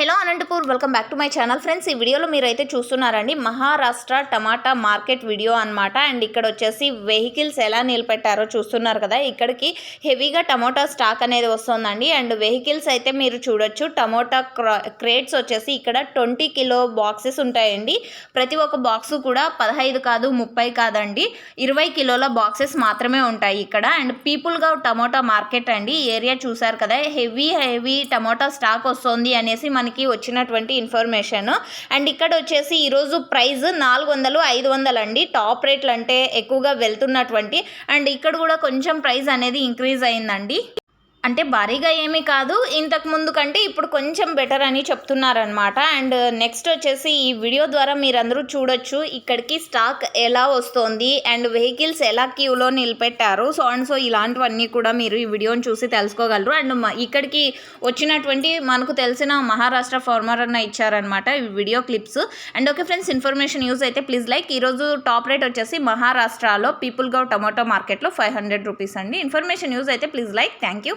Hello Anantapur welcome back to my channel. Friends ఈ వీడియోలో మీరైతే చూస్తున్నారండి మహారాష్ట్ర టమాటా మార్కెట్ వీడియో అన్నమాట. అండ్ ఇక్కడ వచ్చేసి వెహికల్స్ ఎలా నిలబెట్టారో చూస్తున్నారు కదా. ఇక్కడికి హెవీగా టమోటా స్టాక్ అనేది వస్తుందండి. అండ్ వెహికల్స్ అయితే మీరు చూడొచ్చు. టమోటా క్రేట్స్ వచ్చేసి ఇక్కడ ట్వంటీ కిలో బాక్సెస్ ఉంటాయండి. ప్రతి ఒక్క బాక్స్ కూడా పదహైదు కాదు ముప్పై కాదండి. ఇరవై కిలోల బాక్సెస్ మాత్రమే ఉంటాయి ఇక్కడ. అండ్ పీపుల్గా టమోటా మార్కెట్ అండి. ఏరియా చూసారు కదా హెవీ హెవీ టమోటా స్టాక్ వస్తుంది అనేసి మనకి వచ్చినటువంటి ఇన్ఫర్మేషన్ అండ్ ఇక్కడ వచ్చేసి ఈరోజు ప్రైస్ నాలుగు వందలు ఐదు వందలు అండి. టాప్ రేట్లు అంటే ఎక్కువగా వెళ్తున్నటువంటి. అండ్ ఇక్కడ కూడా కొంచెం ప్రైస్ అనేది ఇంక్రీజ్ అయిందండి. అంటే భారీగా ఏమీ కాదు. ఇంతకు ముందు కంటే ఇప్పుడు కొంచెం బెటర్ అని చెప్తున్నారనమాట అండ్ నెక్స్ట్ వచ్చేసి ఈ వీడియో ద్వారా మీరందరూ చూడొచ్చు ఇక్కడికి స్టాక్ ఎలా వస్తుంది అండ్ వెహికల్స్ ఎలా క్యూలో నిలబెట్టారు. సో అండ్ సో ఇలాంటివన్నీ కూడా మీరు ఈ వీడియోని చూసి తెలుసుకోగలరు. అండ్ ఇక్కడికి వచ్చినటువంటి మనకు తెలిసిన మహారాష్ట్ర ఫార్మర్ అన్న ఇచ్చారనమాట ఈ video clips and okay friends information use అయితే ప్లీజ్ లైక్ ఈరోజు టాప్ రేట్ వచ్చేసి మహారాష్ట్రలో పీపుల్ గౌ టమాటో మార్కెట్లో ఫైవ్ హండ్రెడ్ రూపీస్ అండి. ఇన్ఫర్మేషన్ యూజ్ అయితే ప్లీజ్ లైక్ థ్యాంక్ యూ